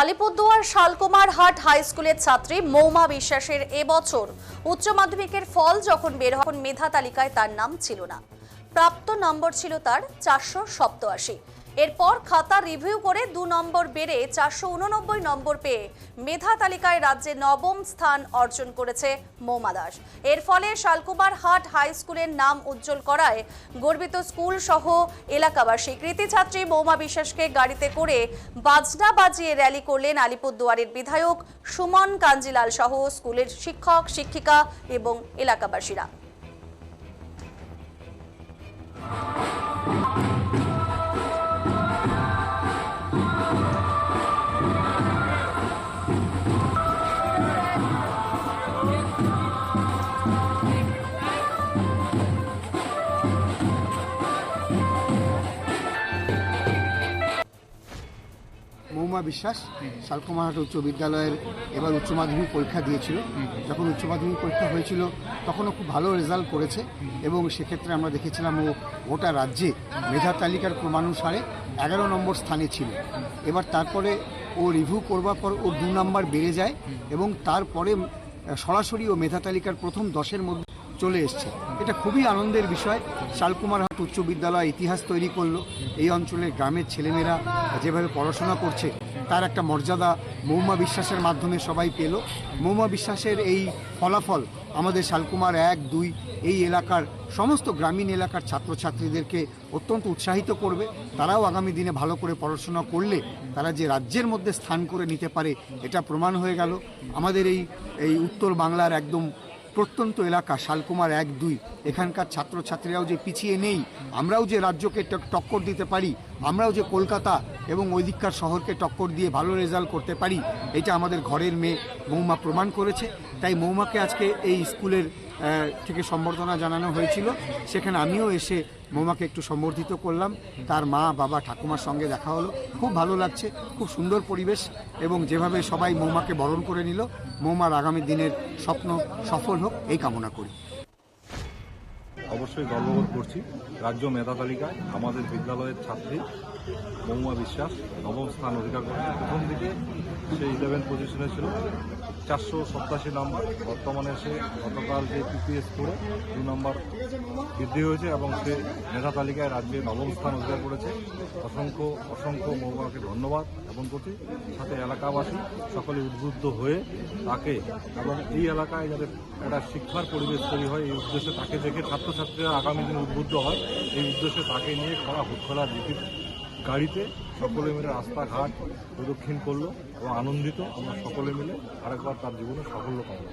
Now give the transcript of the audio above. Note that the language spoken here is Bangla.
আলিপুরদুয়ার শালকুমার হাট হাই স্কুলের ছাত্রী মৌমা বিশ্বাসের এবছর উচ্চ মাধ্যমিকের ফল যখন বের হন মেধা তালিকায় তার নাম ছিল না। প্রাপ্ত নম্বর ছিল তার চারশো সপ্তআশি। এরপর খাতা রিভিউ করে দু নম্বর বেড়ে চারশো উননব্বই নম্বর পেয়ে মেধা তালিকায় রাজ্যে নবম স্থান অর্জন করেছে মৌমা দাস। এর ফলে শালকুমার হাট হাই স্কুলের নাম উজ্জ্বল করায় গর্বিত স্কুল সহ এলাকাবাসী। কৃতি ছাত্রী মৌমা বিশ্বাসকে গাড়িতে করে বাজনা বাজিয়ে র্যালি করলেন আলিপুরদুয়ারের বিধায়ক সুমন কাঞ্জিলাল সহ স্কুলের শিক্ষক, শিক্ষিকা এবং এলাকাবাসীরা। মৌমা বিশ্বাস শালকুমারহাট উচ্চ বিদ্যালয়ের এবার উচ্চ মাধ্যমিক পরীক্ষা দিয়েছিল। যখন উচ্চ মাধ্যমিক পরীক্ষা হয়েছিল, তখনও খুব ভালো রেজাল্ট করেছে এবং সেক্ষেত্রে আমরা দেখেছিলাম ও গোটা রাজ্যে মেধা তালিকার ক্রমানুসারে এগারো নম্বর স্থানে ছিল। এবার তারপরে ও রিভিউ করবার পর ও দু নম্বর বেড়ে যায় এবং তারপরে সরাসরি ও মেধা তালিকার প্রথম দশের মধ্যে চলে এসছে। এটা খুবই আনন্দের বিষয়। শালকুমার শালকুমারহাট উচ্চ বিদ্যালয় ইতিহাস তৈরি করল। এই অঞ্চলের গ্রামের ছেলেমেয়েরা যেভাবে পড়াশোনা করছে, তার একটা মর্যাদা মৌমা বিশ্বাসের মাধ্যমে সবাই পেল। মৌমা বিশ্বাসের এই ফলাফল আমাদের শালকুমার এক, দুই এই এলাকার সমস্ত গ্রামীণ এলাকার ছাত্রছাত্রীদেরকে অত্যন্ত উৎসাহিত করবে। তারাও আগামী দিনে ভালো করে পড়াশোনা করলে তারা যে রাজ্যের মধ্যে স্থান করে নিতে পারে, এটা প্রমাণ হয়ে গেল। আমাদের এই এই উত্তর বাংলার একদম প্রত্যন্ত এলাকা, শালকুমার এক দুই। এখানকার ছাত্রছাত্রীরাও যে পিছিয়ে নেই, আমরাও যে রাজ্যকে টক- টক্কর দিতে পারি, আমরাও যে কলকাতা এবং ওইদিককার শহরকে টক্কর দিয়ে ভালো রেজাল্ট করতে পারি, এটা আমাদের ঘরের মেয়ে মৌমা প্রমাণ করেছে। তাই মৌমাকে আজকে এই স্কুলের থেকে সম্বর্ধনা জানানো হয়েছিল। সেখানে আমিও এসে মোমাকে একটু সম্বর্ধিত করলাম। তার মা, বাবা, ঠাকুমার সঙ্গে দেখা হলো। খুব ভালো লাগছে, খুব সুন্দর পরিবেশ এবং যেভাবে সবাই মৌমাকে বরণ করে নিল, মৌমার আগামী দিনের স্বপ্ন সফল হোক, এই কামনা করি। অবশ্যই গর্ববোধ করছি। রাজ্য মেধা তালিকায় আমাদের বিদ্যালয়ের ছাত্রী, মৌমা বিশ্বাস, নবম স্থান অধিকার করে প্রথম দিকে সে ইলেভেন পজিশনে ছিল। চারশো সপ্তাশি নম্বর। বর্তমানে সে গতকাল যে পিপিএস করে দু নম্বর বৃদ্ধি হয়েছে এবং সে মেধা তালিকায় রাজ্যে নবম স্থান অধিকার করেছে। অসংখ্য অসংখ্য মৌমাকে ধন্যবাদ জ্ঞাপন করছি। সাথে এলাকাবাসী সকলে উদ্বুদ্ধ হয়ে তাকে এবং এই এলাকায় যাতে একটা শিক্ষার পরিবেশ তৈরি হয়, এই উদ্দেশ্যে তাকে দেখে ছাত্রছাত্রীরা আগামী দিনে উদ্বুদ্ধ হয়। এই উদ্দেশ্যে তাকে নিয়ে খরা হুটখোলা জিপির গাড়িতে সকলে মিলে রাস্তাঘাট প্রদক্ষিণ করল এবং আনন্দিত আমরা সকলে মিলে আরেকবার তার জীবনে সাফল্য করি।